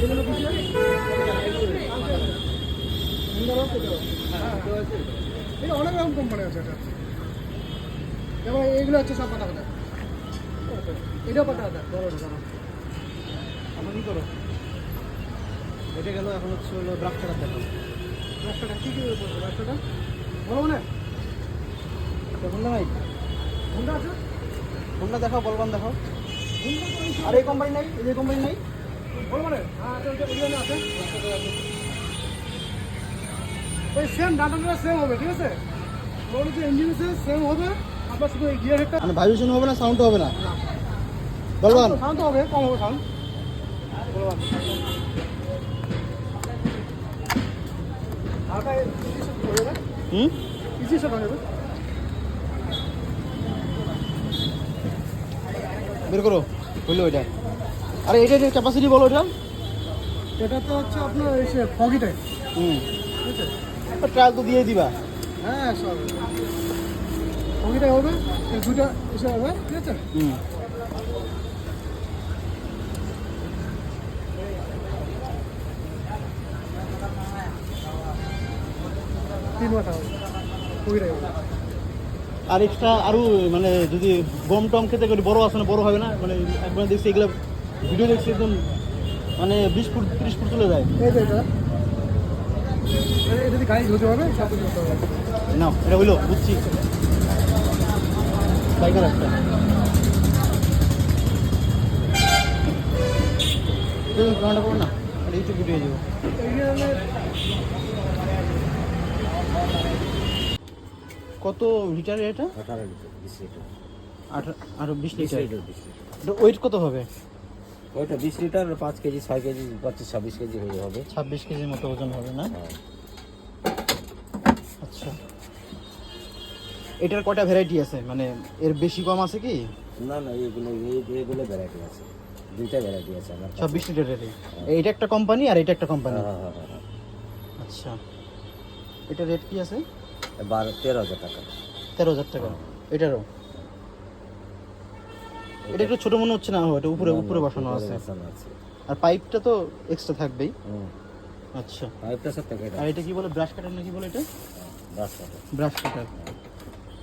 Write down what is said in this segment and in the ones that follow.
এটা? অনেক রকম কোম্পানি আছে এটা যেমন এইগুলো হচ্ছে সব পাতা পাতা এটাও পাতা পাতা দাঁড়াও। এখন কি করো এটা গেল এখন হচ্ছে হলো ব্রাকচার দেখো রাস্তাটা কী কী পড়ছে রাস্তাটা বলো মানে হোন্ডা নাই হোন্ডা আছে হোন্ডা দেখাও বলবান দেখাও আর এই কোম্পানি নাই এই কোম্পানি নাই ওই সেম ডাটাটা সেম হবে ঠিক আছে ওর যে ইঞ্জিন সেম হবে আপনার শুধু এই গিয়ার হেডটা মানে ভাইব্রেশন হবে না সাউন্ড হবে না। বলবান সাউন্ড হবে কম হবে সাউন্ড বলবান হুম? ইজি সেট হয়ে বের করো, হইল ওইটা আরে এটা যে ক্যাপাসিটি বলো এটা? এটা তো হচ্ছে আপনার এই সে ফগি টাইপ হুম। ঠিক আছে ট্রায়াল তো দিয়ে দিবা। হ্যাঁ সব। ফগিটাই হবে এই দুটা এসে হবে ঠিক আছে হুম আর এক্সট্রা আরও মানে যদি গম টম খেতে বড় আসে না বড় হবে না? মানে একবার দেখছি এগুলো ভিডিও দেখছি একদম মানে বিশ ফুট ত্রিশ ফুট চলে যায়। এই যে এটা। এটা যদি গাড়ি ধুতে হবে না এটা হইল বুঝছি। বাইকার একটা। ঘণ্টা করো না এটা ইউটিউব ভিডিও যাব। কত লিটার এটা? আঠারো লিটার বিশ লিটার আঠারো আরও বিশ লিটার ওয়েট কত হবে? ওইটা বিশ লিটার পাঁচ কেজি ছয় কেজি পঁচিশ ছাব্বিশ কেজি হয়ে হবে ছাব্বিশ কেজির মতো ওজন হবে না? হ্যাঁ। আচ্ছা। এটার কটা ভ্যারাইটি আছে? মানে এর বেশি কম আছে কি? না না এইগুলো এই- এইগুলো ভ্যারাইটি আছে। দুইটা ভ্যারাইটি আছে আমার। ছাব্বিশ লিটারের এইটা একটা কোম্পানি আর এটা একটা কোম্পানি হ্যাঁ হ্যাঁ হ্যাঁ হ্যাঁ। আচ্ছা। এটা রেট কি আছে? বারো তেরো হাজার টাকা। তেরো হাজার টাকা। এটারও? এটা একটু ছোট মনে হচ্ছে না এটা উপরে উপরে বসানো আছে। আর পাইপটা তো এক্সট্রা থাকবেই। আচ্ছা। পাইপটা সব থেকে আর এটা কি বলে ব্রাশ কাটার নাকি বলে এটা? দশ টাকা ব্রাশ কাটার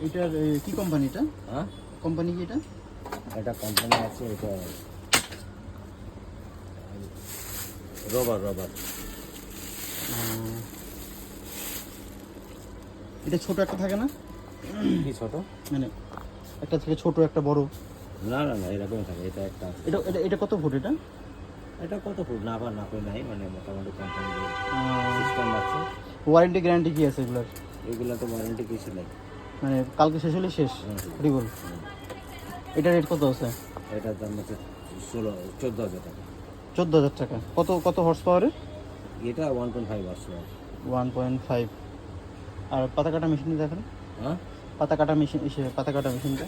এটার কি কোম্পানি এটা? হ্যাঁ? কোম্পানি কি এটা? এটা কোম্পানি আছে এটা রবার রবার এটা ছোট একটা থাকে না? কি ছোট? মানে একটা থেকে ছোট একটা বড়। না না না এরকম থাকে এটা একটা এটা এটা এটা কত ফুট এটা? এটা কত ফুট? না আবার নাপে নাই মানে মোটামুটি কোম্পানি সিস্টেম আছে। ওয়ারেন্টি গ্যারান্টি কি আছে এগুলোর? এগুলো তো ওয়ারেন্টি কিছু নেই। মানে কালকে শেষ হলে শেষ। রিবল এটা রেট কত আছে? এটার দাম হচ্ছে ষোলো চোদ্দ হাজার টাকা। চোদ্দ হাজার টাকা। কত কত হর্স পাওয়ারের এটা ওয়ান পয়েন্ট ফাইভ আসছে ওয়ান পয়েন্ট ফাইভ আর পাতা কাটা মেশিন দেখেন। হ্যাঁ? পাতা কাটা মেশিন পাতা কাটা মেশিনটা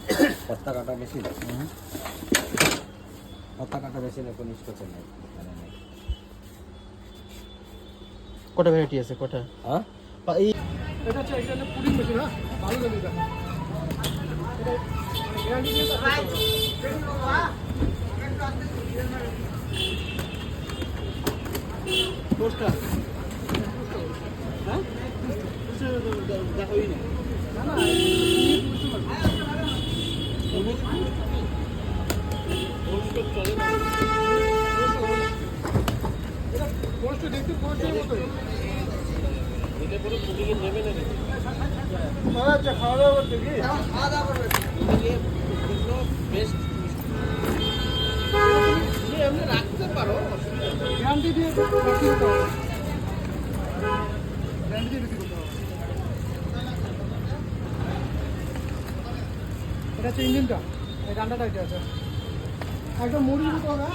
পত্তা কাটা মেশিন। পত্তা কাটা মেশিন এখন নাই এখানে নাই। কটা ভ্যারাইটি আছে কটা? হ্যাঁ? এই এটা হচ্ছে এটা পুডিং মেশিন হ্যাঁ? ভালো জানি এটা গ্যারান্টি দিয়ে হ্যাঁ দেখাই না না করতে হবে। এটা হচ্ছে ইঞ্জিনটা। এই ডান্ডাটা এটা আছে। একদম মুড়ি দিতে হবে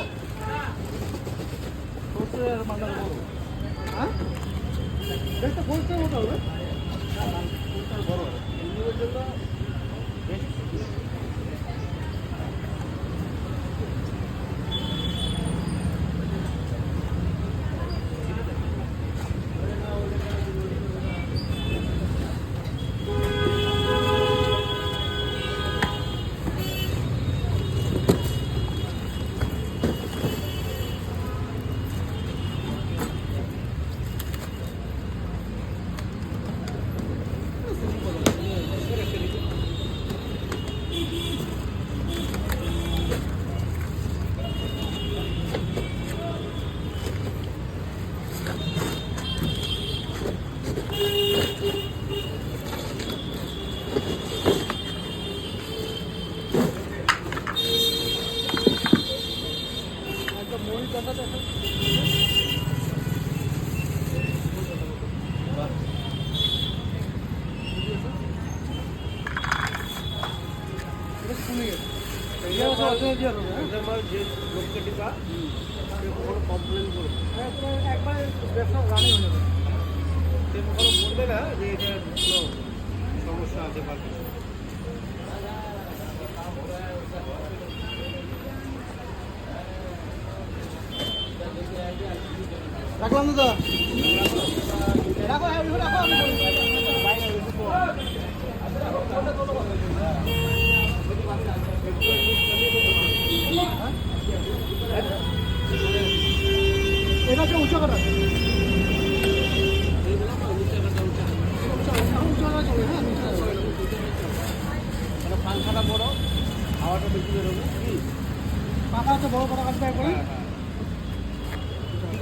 হ্যাঁ? দেখতে পোস্টের মতো হবে বড় হবে দিয়ে একবার ব্যবসা রানি হয়ে যাবে। সে কখনো বলবে না যে এটা সমস্যা আছে রাখলাম দাদা রাখো রাখো আমি এটা হচ্ছে উঁচু করা। পাংখাটা বড় হাওয়াটা বেশি বেরোবে পাখা হচ্ছে বড় করা। কাটবে একবারে কি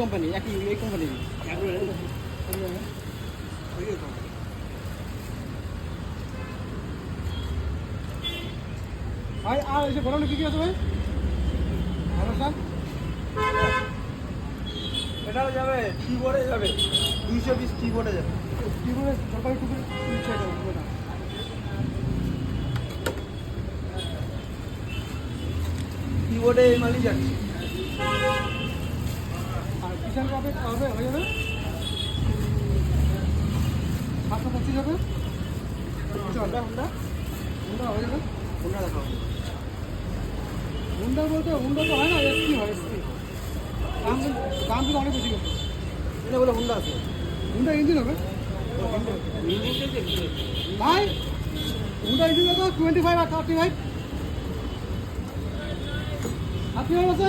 কোম্পানি একই এই কোম্পানি ভাই আর যে গরমে কি কি আছে ভাই? ভালো স্যার? এটাও যাবে কিবোর্ডে যাবে। দুইশো পিস কিবোর্ডে যাবে। কি করে সরকারি টুকুর ইচ্ছে এটা পুরোটা কিবোর্ডে এই মালই যাচ্ছে। হবে হয়ে যাবে। সাতশো পঁচিশ হবে হুন্ডা হুন্ডা হুন্ডা হয়ে যাবে। কোনটা দেখাবো হুন্ডা বলতে হুন্ডা তো হয় না এসপি হয় এসপি। দাম দাম কিন্তু অনেক বেশি কিন্তু এটা বলে হুন্ডা আছে। হুন্ডা ইঞ্জিন হবে। ভাই হুন্ডা ইঞ্জিন হবে টোয়েন্টি ফাইভ আর থার্টি ফাইভ থার্টি ফাইভ আছে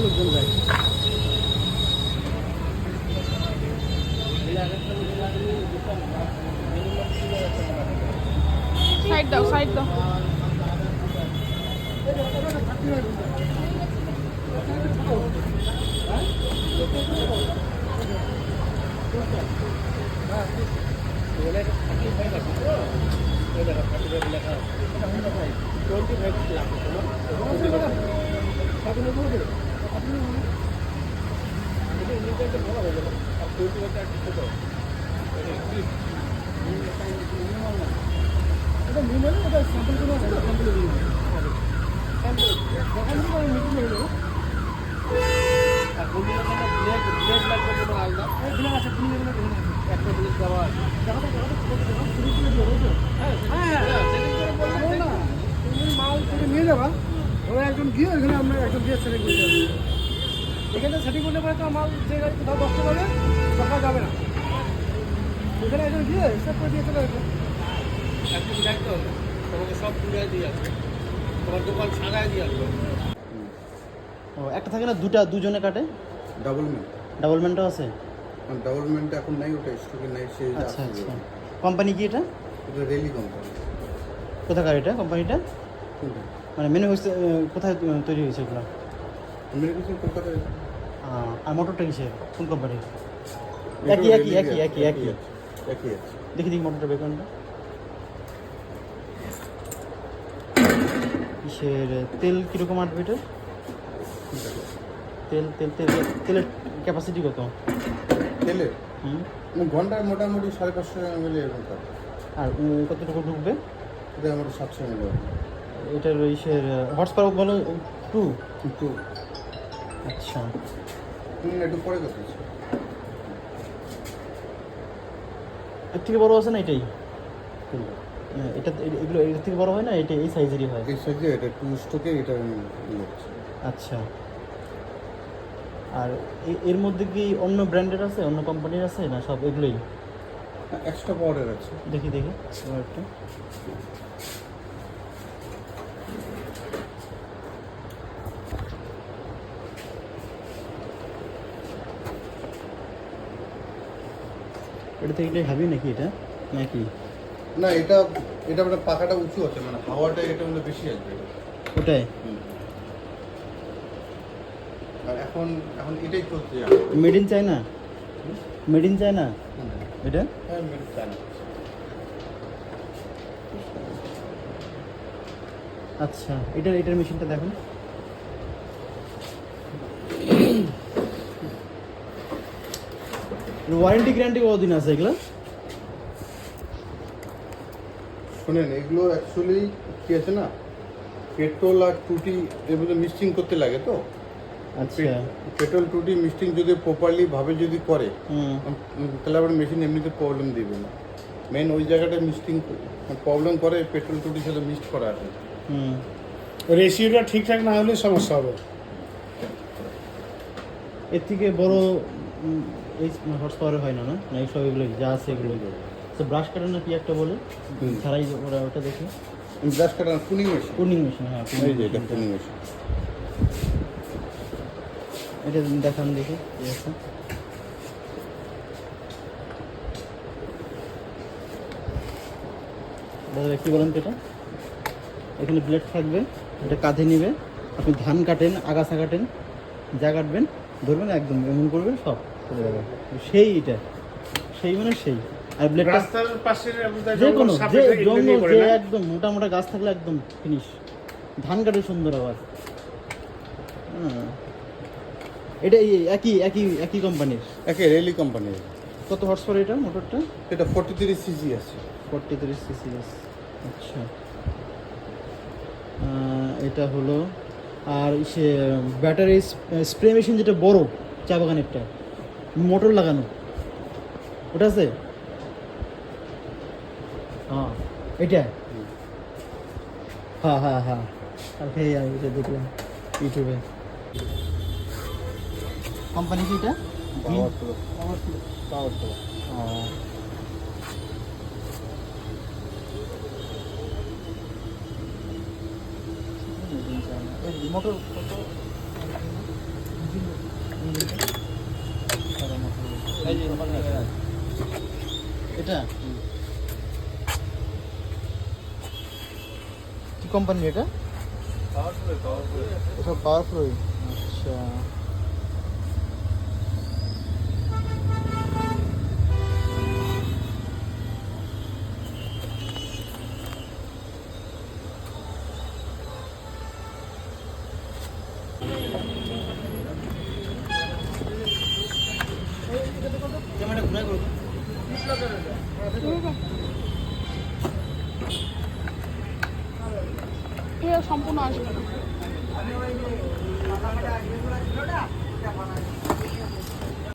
লোকজন যায় সাইড দাও সাইড দাও আর ব্লেড ব্লেড লাগবে কোনো আলাদা দিনে আছে নেবে না একটা ব্লেড দেওয়া আছে মাল থেকে নিয়ে যাবা ওরা একজন গিয়ে ওখানে আমরা একজন গিয়ে সেটিং করে যাবে এখানে সেটিং করলে পরে তো মাল যে গাড়ি কোথাও বসতে পারবে দেখা যাবে না এখানে একজন গিয়ে হিসাব করে দিয়ে চলে আসবে একদিন দেখতে হবে তোমাকে সব দিয়ে আসবে তোমার দোকান সাজায় দিয়ে আসবে ও একটা থাকে না দুটা দুজনে কাটে? ডাবল মেন্ট ডাবল ম্যানটাও আছে? ডাবল এখন নাই ওটা স্টকে নাই সে আচ্ছা আচ্ছা। কোম্পানি কি এটা? ওটা রেলি কোম্পানি কোথাকার এটা কোম্পানিটা মানে মেনু হচ্ছে কোথায় তৈরি হয়েছে এগুলো আমেরিকান কলকাতায়। আর মোটরটা কিসের? কোন কোম্পানির একই একই একই একই একই। একই দেখি দেখি মোটরটা বেকনটা কিসের তেল কীরকম আসবে এটা? তেল তেল তেল তেলের ক্যাপাসিটি কত? মানে ঘন্টায় মোটামুটি সাড়ে পাঁচশো এম এল এরকম থাকে আর কতটুকু ঢুকবে? এটা আমার সাতশো এম এল এটার ইসের হর্স পাওয়ার বলো টু কিন্তু আচ্ছা। একটু পরে কথা এর থেকে বড় আছে না এটাই? হ্যাঁ, এটা এগুলো এর থেকে বড় হয় না? এটা এই সাইজেরই হয়। এই সাইজে এটা টু স্টকে এটা নিচ্ছি আচ্ছা। আর এর মধ্যে কি অন্য ব্র্যান্ডের আছে? অন্য কোম্পানির আছে না সব এগুলোই? এক্সট্রা পাউডার আছে। দেখি দেখি। এবার একটু। এটা থেকে হাবি নাকি এটা? নাকি? না এটা এটা মানে পাখাটা উঁচু আছে মানে হাওয়াটা এটা মানে বেশি আসবে। এটা ওটাই এখন এখন এটাই চলছে। Made in China made in China এটা? হ্যাঁ মেরে চায়না আচ্ছা এটার এটার মেশিনটা দেখুন। ওয়ারেন্টি গ্যারান্টি কতদিন আছে এগুলো? শোনেন এগুলো অ্যাকচুয়ালি কি আছে না? পেট্রোল আর টুটি মধ্যে মিক্সিং করতে লাগে তো? পেট্রোল টুটি মিস্টিং যদি প্রপারলি ভাবে যদি করে হুম। তাহলে আবার মেশিন এমনিতে প্রবলেম দিবে না। মেন ওই জায়গাটা মিস্টিং প্রবলেম করে পেট্রোল টুটির সাথে মিক্সড করা আছে। হুম। রেশিওটা ঠিকঠাক না হলে সমস্যা হবে। এর থেকে বড় এই হর্স পাওয়ারে হয় না না? না এই সব এগুলো যা আছে এগুলো তো ব্রাশ কাটার না কি একটা বলে। ছাড়াই ওরা ওটা দেখে। ব্রাশ কাটার কুনিং মেশিন কুনিং মেশিন হ্যাঁ কুনিং মেশিন। এটা দেখান দেখি কি আছে? দাদা কি বলেন তো এটা। এখানে ব্লেড থাকবে এটা কাঁধে নিবে। আপনি ধান কাটেন আগাছা কাটেন যা কাটবেন ধরবেন একদম এমন করবেন সব চলে যাবে। সেই এটা সেই মানে সেই। আর ব্লেডটা যে কোনো যে জঙ্গল যে একদম মোটা মোটা গাছ থাকলে একদম ফিনিশ ধান কাটে সুন্দর আবার হ্যাঁ। এটা একই একই একই কোম্পানির একে রেলি কোম্পানির কত হর্স পাওয়ার এটা মোটরটা এটা ফর্টি থ্রি সিজি আছে। ফর্টি থ্রি সিসি আচ্ছা। এটা হলো আর সে ব্যাটারি স্প্রে মেশিন যেটা বড় চা বাগানেরটা মোটর লাগানো। ওটা আছে? হ্যাঁ এটা? হ্যাঁ হ্যাঁ হ্যাঁ। কালকে আমি এটা দেখলাম ইউটিউবে। কোম্পানি কি এটা? মোটর কত? এটা? কি কোম্পানি এটা? এটা পাওয়ারফুল আচ্ছা। সম্পূর্ণ আসবে না।